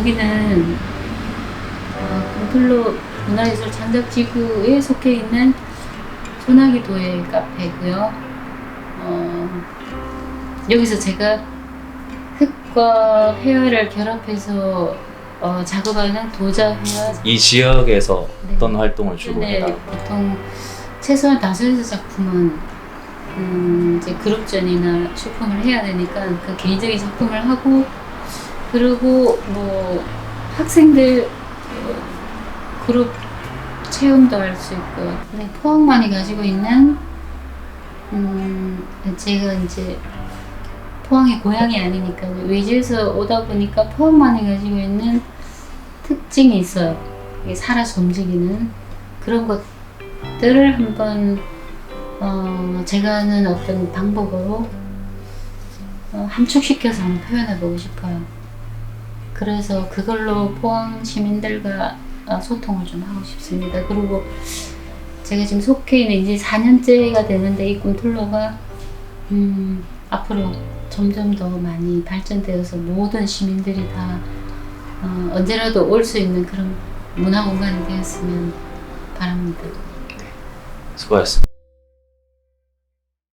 여기는 어, 공틀로 문화예술 장작지구에 속해 있는 소나기도의 카페고요. 어, 여기서 제가 흙과 회화를 결합해서 어, 작업하는 도자 회화 이 지역에서 네. 어떤 활동을 주로 네, 네. 해라. 보통 최소한 다수의 작품은 음, 이제 그룹전이나 출품을 해야 되니까 그 개인적인 작품을 하고 그리고 뭐 학생들 어, 그룹 체험도 할 수 있고 네, 포항만이 가지고 있는 음, 제가 이제 포항이 고향이 아니니까 외지에서 오다 보니까 포항만이 가지고 있는 특징이 있어요. 살아서 움직이는 그런 것들을 한번 어, 제가 하는 어떤 방법으로 어, 함축시켜서 한번 표현해 보고 싶어요. 그래서 그걸로 포항 시민들과 어, 소통을 좀 하고 싶습니다. 그리고 제가 지금 속해 있는 이제 4년째가 되는데 이 꿈틀로가 음, 앞으로 점점 더 많이 발전되어서 모든 시민들이 다 어, 언제라도 올 수 있는 그런 문화 공간이 되었으면 바랍니다. 수고하셨습니다.